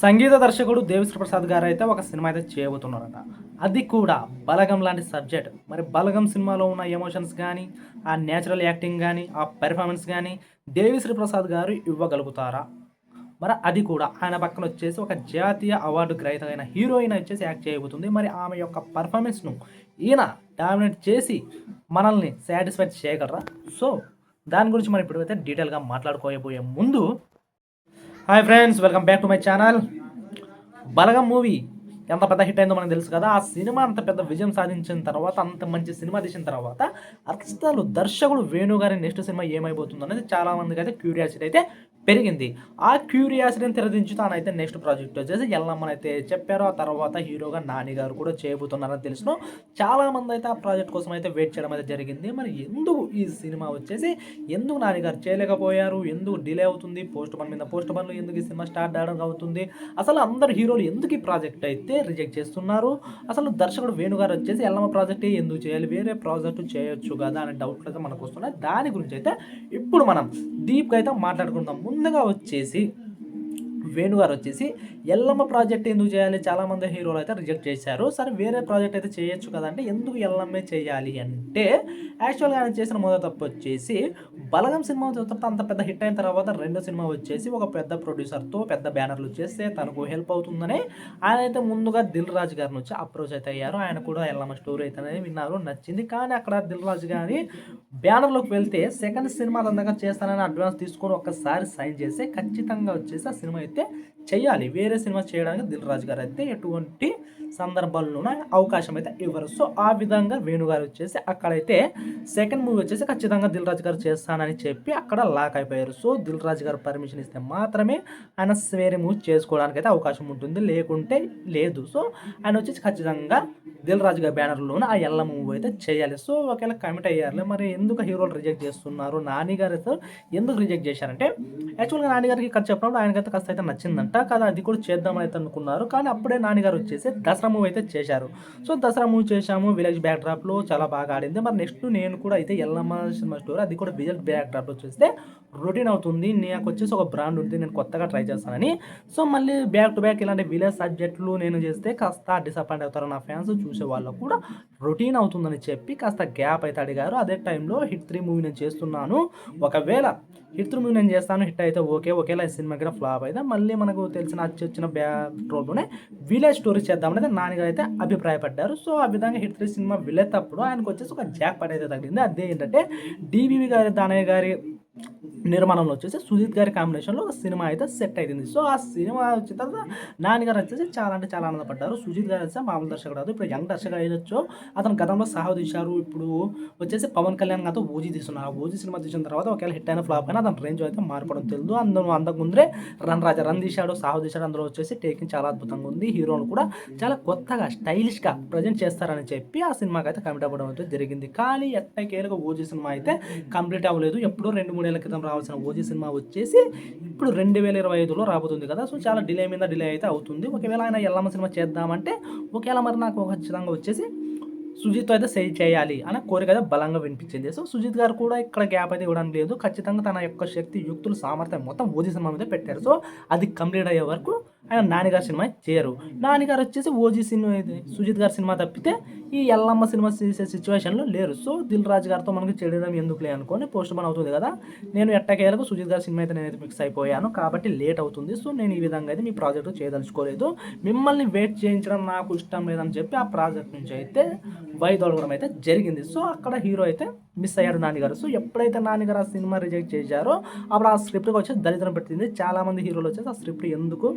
సంగీత దర్శకుడు దేవిశ్రీ ప్రసాద్ గారు అయితే ఒక సినిమా అయితే చేయబోతున్నారట. అది కూడా బలగం లాంటి సబ్జెక్ట్. మరి బలగం సినిమాలో ఉన్న ఎమోషన్స్ కానీ ఆ నేచురల్ యాక్టింగ్ కానీ ఆ పెర్ఫార్మెన్స్ కానీ దేవిశ్రీ ప్రసాద్ గారు ఇవ్వగలుగుతారా? మరి అది కూడా ఆయన పక్కన వచ్చేసి ఒక జాతీయ అవార్డు గ్రహీత అయిన హీరోయిన్ వచ్చేసి యాక్ట్ చేయబోతుంది. మరి ఆమె యొక్క పర్ఫార్మెన్స్ను ఈయన డామినేట్ చేసి మనల్ని సాటిస్ఫై చేయగలరా? సో దాని గురించి మనం ఇప్పుడైతే డీటెయిల్గా మాట్లాడుకోబోయే ముందు hi friends welcome back to my channel. Balagam movie ఎంత పెద్ద హిట్ అయిందో మనకు తెలుసు కదా. ఆ సినిమా అంత పెద్ద విజయం సాధించిన తర్వాత అంత మంచి సినిమా తీసిన తర్వాత అర్చితాలు దర్శకుడు వేణు గారి నెక్స్ట్ సినిమా ఏమైపోతుంది అనేది చాలామందికి అయితే క్యూరియాసిటీ అయితే పెరిగింది. ఆ క్యూరియాసిటీని తెరదించి తానైతే నెక్స్ట్ ప్రాజెక్ట్ వచ్చేసి ఎల్లమ్మని అయితే చెప్పారు. ఆ తర్వాత హీరోగా నాని గారు కూడా చేయబోతున్నారని తెలుసును చాలామంది అయితే ఆ ప్రాజెక్ట్ కోసం అయితే వెయిట్ చేయడం అయితే జరిగింది. మరి ఎందుకు ఈ సినిమా వచ్చేసి ఎందుకు నాని గారు చేయలేకపోయారు? ఎందుకు డిలే అవుతుంది? పోస్ట్ పన్ మీద పోస్ట్ పన్లు ఎందుకు ఈ సినిమా స్టార్ట్ అవడం అవుతుంది? అసలు అందరు హీరోలు ఎందుకు ఈ ప్రాజెక్ట్ అయితే రిజెక్ట్ చేస్తున్నారు? అసలు దర్శకుడు వేణుగారు వచ్చేసి ఎల్లమ్మ ప్రాజెక్ట్ ఎందుకు చేయాలి? వేరే ప్రాజెక్టు చేయొచ్చు కదా అనే డౌట్లు అయితే మనకు వస్తున్నాయి. దాని గురించి అయితే ఇప్పుడు మనం డీప్గా అయితే మాట్లాడుకుందాం. ముందుగా వచ్చేసి వేణుగారు వచ్చేసి ఎల్లమ్మ ప్రాజెక్ట్ ఎందుకు చేయాలి? చాలామంది హీరోలు అయితే రిజెక్ట్ చేశారు. సరే వేరే ప్రాజెక్ట్ అయితే చేయొచ్చు కదంటే ఎందుకు ఎల్లమ్మే చేయాలి అంటే యాక్చువల్గా ఆయన చేసిన మొదటి తప్పు వచ్చేసి బలగం సినిమా తర్వాత అంత పెద్ద హిట్ అయిన తర్వాత రెండో సినిమా వచ్చేసి ఒక పెద్ద ప్రొడ్యూసర్తో పెద్ద బ్యానర్లు చేస్తే తనకు హెల్ప్ అవుతుందని ఆయన అయితే ముందుగా దిల్ రాజు గారిని వచ్చి అప్రోచ్ అయితే అయ్యారు. ఆయన కూడా ఎల్లమ్మ స్టోరీ అయితే విన్నారు నచ్చింది. కానీ అక్కడ దిల్ రాజు గారి బ్యానర్లోకి వెళ్తే సెకండ్ సినిమా అందంగా చేస్తానని అడ్వాన్స్ తీసుకొని ఒక్కసారి సైన్ చేస్తే ఖచ్చితంగా వచ్చేసి ఆ సినిమా అయితే birlikte. చేయాలి. వేరే సినిమా చేయడానికి దిల్ రాజు గారు అయితే ఎటువంటి సందర్భాల్లోనూ అవకాశం అయితే ఇవ్వరు. సో ఆ విధంగా వేణుగారు వచ్చేసి అక్కడైతే సెకండ్ మూవీ వచ్చేసి ఖచ్చితంగా దిల్ రాజు గారు చేస్తానని చెప్పి అక్కడ లాక్ అయిపోయారు. సో దిల్ రాజు గారు పర్మిషన్ ఇస్తే మాత్రమే ఆయన వేరే మూవీ చేసుకోవడానికి అయితే అవకాశం ఉంటుంది. లేకుంటే లేదు. సో ఆయన వచ్చేసి ఖచ్చితంగా దిల్ రాజు గారి బ్యానర్లోనే ఆ ఎల్ల మూవీ అయితే చేయాలి. సో ఒకవేళ కమిట్ అయ్యారు మరి ఎందుకు హీరోలు రిజెక్ట్ చేస్తున్నారు? నాని గారు ఎందుకు రిజెక్ట్ చేశారంటే యాక్చువల్గా నాని గారికి ఇక్కడ చెప్పినప్పుడు ఆయనకైతే కాస్త అయితే నచ్చిందంట. కదా అది కూడా చేద్దామని అయితే అనుకున్నారు. కానీ అప్పుడే నాన్నగారు వచ్చేసి దసరా మూవీ అయితే చేశారు. సో దసరా మూవీ చేశాము విలేజ్ బ్యాక్ డ్రాప్లో చాలా బాగా ఆడింది. మరి నెక్స్ట్ నేను కూడా అయితే ఎల్లమ్మ సినిమా స్టోరీ అది కూడా విలేజ్ బ్యాక్ డ్రాప్లో చేస్తే రొటీన్ అవుతుంది. నాకు వచ్చేసి ఒక బ్రాండ్ ఉంది నేను కొత్తగా ట్రై చేస్తానని. సో మళ్ళీ బ్యాక్ టు బ్యాక్ ఇలాంటి విలేజ్ సబ్జెక్టులు నేను చేస్తే కాస్త డిసప్పాయింట్ అవుతారు నా ఫ్యాన్స్ చూసే వాళ్ళకు కూడా రొటీన్ అవుతుందని చెప్పి కాస్త గ్యాప్ అయితే అడిగారు. అదే టైంలో హిట్ త్రీ మూవీ నేను చేస్తున్నాను. ఒకవేళ హిట్ త్రీ మూవీ నేను చేస్తాను హిట్ అయితే ఓకే ఒకేలా సినిమా కూడా ఫ్లాప్ అయితే మళ్ళీ మనకు తెలిసిన వచ్చి వచ్చిన బ్యాక్ రోడ్లోనే విలేజ్ స్టోరీ చేద్దామని నాన్నగారు అయితే అభిప్రాయపడ్డారు. సో ఆ విధంగా హిట్ త్రీ సినిమా వెళ్ళేటప్పుడు ఆయనకు వచ్చేసి ఒక జాక్ పట్ అయితే తగ్గింది అదే ఏంటంటే డివివి గారి దానయ్య గారి నిర్మాణంలో వచ్చేసి సుజిత్ గారి కాంబినేషన్లో ఒక సినిమా అయితే సెట్ అయింది సో ఆ సినిమా వచ్చిన తర్వాత నాన్నగారు వచ్చేసి చాలా అంటే చాలా ఆనందపడ్డారు. సుజిత్ గారు వచ్చేసి మామూలు దర్శకుడు కాదు. ఇప్పుడు యంగ్ దర్శకుడు అయ్యొచ్చు అతను గతంలో సాహో తీశారు ఇప్పుడు వచ్చేసి పవన్ కళ్యాణ్ గారితో ఓజీ తీస్తున్నారు. ఆ ఓజీ సినిమా తీసిన తర్వాత ఒకవేళ హిట్ అయిన ఫ్లాప్ అయినా అతను రేంజ్ అయితే మారిపోవడం తెలియదు అందులో అంతకు ముందే రన్ రాజా రన్ తీశాడు సాహో తీశాడు అందులో వచ్చేసి టేకింగ్ చాలా అద్భుతంగా ఉంది. హీరోను కూడా చాలా కొత్తగా స్టైలిష్గా ప్రజెంట్ చేస్తారని చెప్పి ఆ సినిమాకి అయితే కమిట్ అవ్వడం అయితే జరిగింది. కానీ ఎట్టకేలుగా ఓజీ సినిమా అయితే కంప్లీట్ అవ్వలేదు. ఎప్పుడో రెండు మూడేళ్ళ క్రితం రావాల్సిన ఓజీ సినిమా వచ్చేసి ఇప్పుడు రెండు వేల ఇరవై ఐదులో రాబోతుంది కదా. సో చాలా డిలే మీద డిలే అయితే అవుతుంది. ఒకవేళ ఆయన ఎల్లమ్మ సినిమా చేద్దామంటే ఒకవేళ మరి నాకు ఖచ్చితంగా వచ్చేసి సుజిత్ అయితే సెల్ చేయాలి అనే కోరిక అయితే బలంగా వినిపించింది. సో సుజిత్ గారు కూడా ఇక్కడ గ్యాప్ అయితే ఇవ్వడం లేదు. ఖచ్చితంగా తన యొక్క శక్తి యుక్తులు సామర్థ్యం మొత్తం ఓజీ సినిమా మీద పెట్టారు. సో అది కంప్లీట్ అయ్యే వరకు ఆయన నాన్నగారు సినిమా చేయరు. నాన్నగారు వచ్చేసి ఓజీ సినిమా ఇది సుజిత్ గారి సినిమా తప్పితే ఈ ఎల్లమ్మ సినిమా చేసే సిచ్యువేషన్లో లేరు. సో దిల్ రాజు గారితో మనకి చెడడం ఎందుకులే అనుకొని పోస్ట్ పని అవుతుంది కదా. నేను ఎట్టకేలకు సుజిత్ గారి సినిమా అయితే నేనైతే ఫిక్స్ అయిపోయాను. కాబట్టి లేట్ అవుతుంది. సో నేను ఈ విధంగా అయితే మీ ప్రాజెక్టు చేయదలుచుకోలేదు. మిమ్మల్ని వెయిట్ చేయించడం నాకు ఇష్టం లేదని చెప్పి ఆ ప్రాజెక్ట్ నుంచి అయితే వైదొలగడం అయితే జరిగింది. సో అక్కడ హీరో అయితే మిస్ అయ్యాడు నాన్నగారు. సో ఎప్పుడైతే నాన్నగారు ఆ సినిమా రిజెక్ట్ చేశారో అప్పుడు ఆ స్క్రిప్ట్కి వచ్చేసి దరిద్రం పెట్టింది. చాలామంది హీరోలు వచ్చేసి ఆ స్క్రిప్ట్ ఎందుకు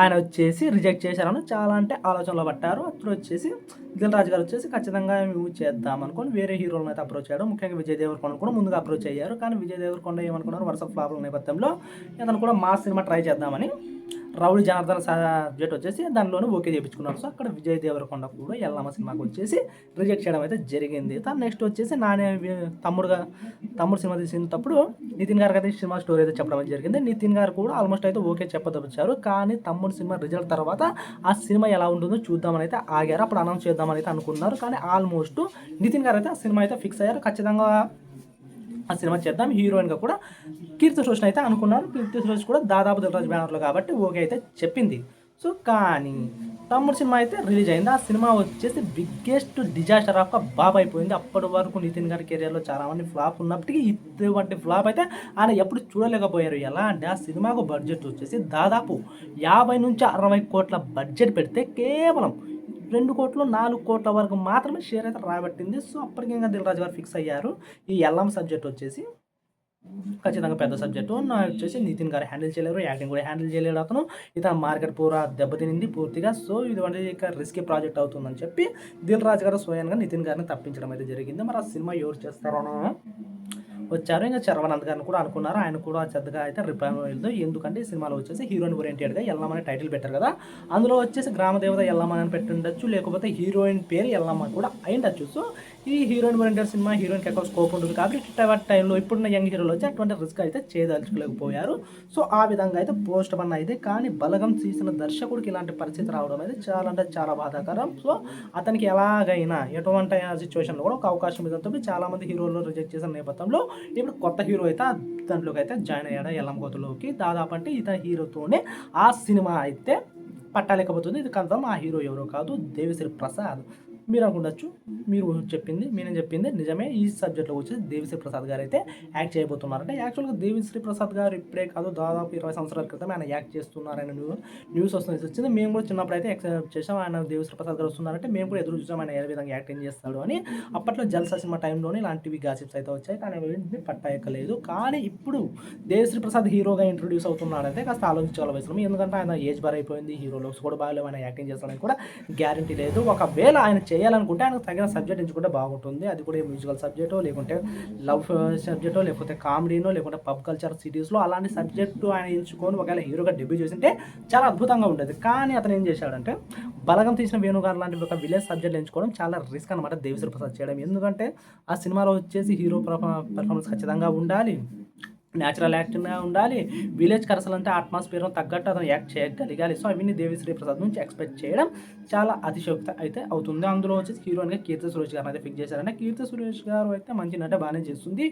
ఆయన వచ్చేసి రిజెక్ట్ చేశారని చాలా అంటే ఆలోచనలో పట్టారు అప్పుడు వచ్చేసి దిల్ రాజు గారు వచ్చేసి ఖచ్చితంగా మేము చేద్దాం అనుకుని వేరే హీరోలను అయితే అప్రోచ్ అయ్యారు ముఖ్యంగా విజయ్ దేవరకొండ కూడా ముందుగా అప్రోచ్ అయ్యారు. కానీ విజయ్ దేవరకొండ ఏమనుకున్నారు? వరుస ఫ్లాప్ల నేపథ్యంలో ఇతను కూడా మా సినిమా ట్రై చేద్దామని రౌడీ జనార్దన్ సబ్జెక్ట్ వచ్చేసి దానిలోనే ఓకే చేయించుకున్నారు సో అక్కడ విజయ్ దేవరకొండ కూడా ఎల్లమ్మ సినిమాకి వచ్చేసి రిజెక్ట్ చేయడం అయితే జరిగింది. తను నెక్స్ట్ వచ్చేసి నానే తమ్ముడుగా తమ్ముడు సినిమా తీసినప్పుడు నితిన్ గారికి అయితే సినిమా స్టోరీ అయితే చెప్పడం జరిగింది. నితిన్ గారు కూడా ఆల్మోస్ట్ అయితే ఓకే చెప్పదొచ్చారు కానీ తమ్ముడు సినిమా రిజల్ట్ తర్వాత ఆ సినిమా ఎలా ఉంటుందో చూద్దామని అయితే ఆగారు. అప్పుడు అనౌన్స్ చేద్దామని అయితే అనుకున్నారు. కానీ ఆల్మోస్ట్ నితిన్ గారు అయితే ఆ సినిమా అయితే ఫిక్స్ అయ్యారు. ఖచ్చితంగా ఆ సినిమా చేద్దాం. హీరోయిన్గా కూడా కీర్తి సురేష్ని అయితే అనుకున్నారు. కీర్తి సురేష్ కూడా దాదాపు దిల్రాజ్ బ్యానర్లో కాబట్టి ఓకే అయితే చెప్పింది. సో కానీ తమ్ముడు సినిమా అయితే రిలీజ్ అయింది. ఆ సినిమా వచ్చేసి బిగ్గెస్ట్ డిజాస్టర్ ఆఫ్ బాబ్ అయిపోయింది. అప్పటి వరకు నితిన్ గారి కెరియర్లో చాలామంది ఫ్లాప్ ఉన్నప్పటికీ ఇటువంటి ఫ్లాప్ అయితే ఆయన ఎప్పుడు చూడలేకపోయారు. ఎలా అంటే ఆ సినిమాకు బడ్జెట్ వచ్చేసి దాదాపు యాభై నుంచి అరవై కోట్ల బడ్జెట్ పెడితే కేవలం రెండు కోట్లు నాలుగు కోట్ల వరకు మాత్రమే షేర్ అయితే రాబట్టింది. సో అప్పటికి ఇంకా దిల్ రాజు గారు ఫిక్స్ అయ్యారు. ఈ ఎల్ఎం సబ్జెక్ట్ వచ్చేసి ఖచ్చితంగా పెద్ద సబ్జెక్టు నా వచ్చేసి నితిన్ గారు హ్యాండిల్ చేయలేరు యాక్టింగ్ కూడా హ్యాండిల్ చేయలేడు అతను. ఇతను మార్కెట్ పూరా దెబ్బతినింది పూర్తిగా. సో ఇది వంటి ఇక రిస్కీ ప్రాజెక్ట్ అవుతుందని చెప్పి దిల్ రాజు గారు స్వయంగా నితిన్ గారిని తప్పించడం అయితే జరిగింది. మరి ఆ సినిమా ఎవరు చేస్తారో వచ్చారు. ఇంకా చరవనంద్ గారిని కూడా అనుకున్నారు. ఆయన కూడా చెద్దగా అయితే రిప్లై వెళ్తూ ఎందుకంటే ఈ సినిమాలో వచ్చేసి హీరోయిన్ ఓరియంటెడ్గా ఎల్లమ్మని టైటిల్ పెట్టారు కదా. అందులో వచ్చేసి గ్రామదేవత ఎల్లమ్మని అని పెట్టి ఉండొచ్చు లేకపోతే హీరోయిన్ పేరు ఎల్లమ్మ కూడా అయిండొచ్చు సో ఈ హీరోయిన్ ఓరియంటెడ్ సినిమా హీరోయిన్కి ఎక్కువ స్కోప్ ఉంటుంది కాబట్టి ఇటువంటి టైంలో ఇప్పుడున్న యంగ్ హీరోలు వచ్చి అటువంటి రిస్క్ అయితే చేయదలుచుకోలేకపోయారు సో ఆ విధంగా అయితే పోస్ట్ పన్న అయితే కానీ బలగం తీసిన దర్శకుడికి ఇలాంటి పరిస్థితి రావడం అయితే చాలా అంటే చాలా బాధాకరం. సో అతనికి ఎలాగైనా ఎటువంటి సిచ్యువేషన్లో కూడా ఒక అవకాశం ఇదంతో చాలా మంది హీరోలు రిజెక్ట్ చేసిన నేపథ్యంలో ఇప్పుడు కొత్త హీరో అయితే దాంట్లోకి అయితే జాయిన్ అయ్యాడు ఎల్లం కోతలోకి దాదాపు అంటే ఇతని హీరోతోనే ఆ సినిమా అయితే పట్టాలేకపోతుంది. ఇది కన్ఫర్మ్. ఆ హీరో ఎవరో కాదు దేవిశ్రీ ప్రసాద్. మీరు అనుకుండొచ్చు మీరు చెప్పింది నేను చెప్పింది నిజమే. ఈ సబ్జెక్ట్లో వచ్చి దేవిశ్రీ ప్రసాద్ గారు అయితే యాక్ట్ చేయబోతున్నారంటే. యాక్చువల్గా దేవిశ్రీ ప్రసాద్ గారు ఇప్పుడే కాదు దాదాపు ఇరవై సంవత్సరాల క్రితం ఆయన యాక్ట్ చేస్తున్నారని న్యూస్ వస్తుంది వచ్చింది. మేము కూడా చిన్నప్పుడు అయితే ఎక్సెప్ట్ చేసాం ఆయన దేవిశ్రీ ప్రసాద్ గారు వస్తున్నారంటే మేము కూడా ఎదురు చూసాం. ఆయన ఏ విధంగా యాక్టింగ్ చేస్తాడు అని. అప్పట్లో జల్సా సినిమా టైంలోనే ఇలాంటివి గాసిప్స్ అయితే వచ్చాయి. కానీ వీటిని పట్టాయక్కలేదు కానీ ఇప్పుడు దేవిశ్రీ ప్రసాద్ హీరోగా ఇంట్రొడ్యూస్ అవుతున్నాడంటే కాస్త ఆలోచించాలి వయసులో ఎందుకంటే ఆయన ఏజ్ బార్ అయిపోయింది. హీరో లుక్స్ కూడా బాగాలేవు. ఆయన యాక్టింగ్ చేస్తాడని కూడా గ్యారంటీ లేదు. ఒకవేళ ఆయన చేయాలనుకుంటే ఆయనకు తగిన సబ్జెక్ట్ ఎంచుకుంటే బాగుంటుంది. అది కూడా మ్యూజికల్ సబ్జెక్టో లేకుంటే లవ్ సబ్జెక్టో లేకపోతే కామెడీనో లేకుంటే పబ్ కల్చర్ సిటీస్లో అలాంటి సబ్జెక్టు ఆయన ఎంచుకొని ఒకవేళ హీరోగా డెబ్యూ చేసింటే చాలా అద్భుతంగా ఉండేది. కానీ అతను ఏం చేశాడంటే బలగం తీసిన వేణుగారు లాంటి ఒక విలేజ్ సబ్జెక్ట్ ఎంచుకోవడం చాలా రిస్క్ అనమాట దేవిశ్రీ ప్రసాద్ చేయడం. ఎందుకంటే ఆ సినిమాలో వచ్చేసి హీరో పర్ఫార్మెన్స్ ఖచ్చితంగా ఉండాలి. న్యాచురల్ యాక్టింగ్గా ఉండాలి. విలేజ్ కరసలు అంటే అట్మాస్ఫియర్ తగ్గట్టు అతను యాక్ట్ చేయగలిగాలి. సో అవన్నీ దేవిశ్రీ ప్రసాద్ నుంచి ఎక్స్పెక్ట్ చేయడం చాలా అతిశయోక్తి అయితే అవుతుంది. అందులో వచ్చేసి హీరోయిన్గా కీర్తి సురేష్ గారిని అయితే ఫిక్స్ చేశారంటే కీర్తి సురేష్ గారు అయితే మంచి నటే బాగానే చేస్తుంది.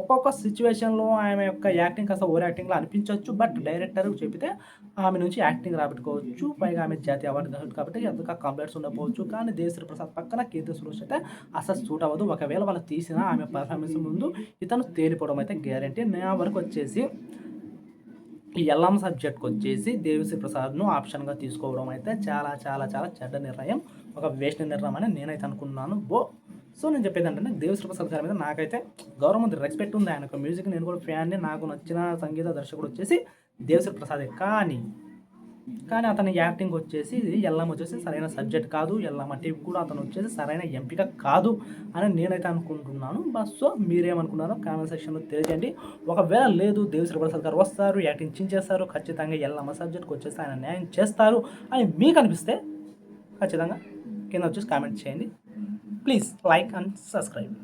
ఒక్కొక్క సిచ్యువేషన్లో ఆమె యొక్క యాక్టింగ్ కాస్త ఓవర్ యాక్టింగ్లో అనిపించవచ్చు బట్ డైరెక్టర్ చెబితే ఆమె నుంచి యాక్టింగ్ రాబట్టుకోవచ్చు. పైగా ఆమె జాతీయ అవార్డు గ్రహీత కాబట్టి ఎంతగా కంప్లైంట్స్ ఉండకపోవచ్చు కానీ దేవిశ్రీ ప్రసాద్ పక్కన కీర్తి సురేష్ అయితే అసలు సూట్ అవ్వదు. ఒకవేళ వాళ్ళు తీసిన ఆమె పర్ఫార్మెన్స్ ముందు ఇతను తేలిపోవడం అయితే గ్యారంటీ నా వరకు వచ్చేసి ఈ ఎల్ఎం సబ్జెక్ట్కి వచ్చేసి దేవిశ్రీ ప్రసాద్ను ఆప్షన్గా తీసుకోవడం అయితే చాలా చాలా చాలా చెడ్డ నిర్ణయం. ఒక వేస్ట్ నిర్ణయం అని నేనైతే అనుకున్నాను. బో సో నేను చెప్పేది అంటే దేవిశ్రీ ప్రసాద్ గారి మీద నాకైతే గౌరవం ఉంది రెస్పెక్ట్ ఉంది ఆయన ఒక మ్యూజిక్ నేను కూడా ఫ్యాన్ని నాకు నచ్చిన సంగీత దర్శకుడు వచ్చేసి దేవిశ్రీ ప్రసాదే. కానీ కానీ అతని యాక్టింగ్ వచ్చేసి ఎల్లం వచ్చేసి సరైన సబ్జెక్ట్ కాదు ఎల్లమ్మ టీవీ కూడా అతను వచ్చేసి సరైన ఎంపిక కాదు అని నేనైతే అనుకుంటున్నాను. బస్ సో మీరేమనుకున్నారో కామెంట్ సెక్షన్లో తెలియజేయండి. ఒకవేళ లేదు దేవిశ్రీ ప్రసాద్ గారు వస్తారు యాక్టింగ్ చించేస్తారు ఖచ్చితంగా ఎల్లమ్మ సబ్జెక్ట్కి వచ్చేసి ఆయన న్యాయం చేస్తారు అని మీకు అనిపిస్తే ఖచ్చితంగా కింద వచ్చేసి కామెంట్ చేయండి. Please like and subscribe.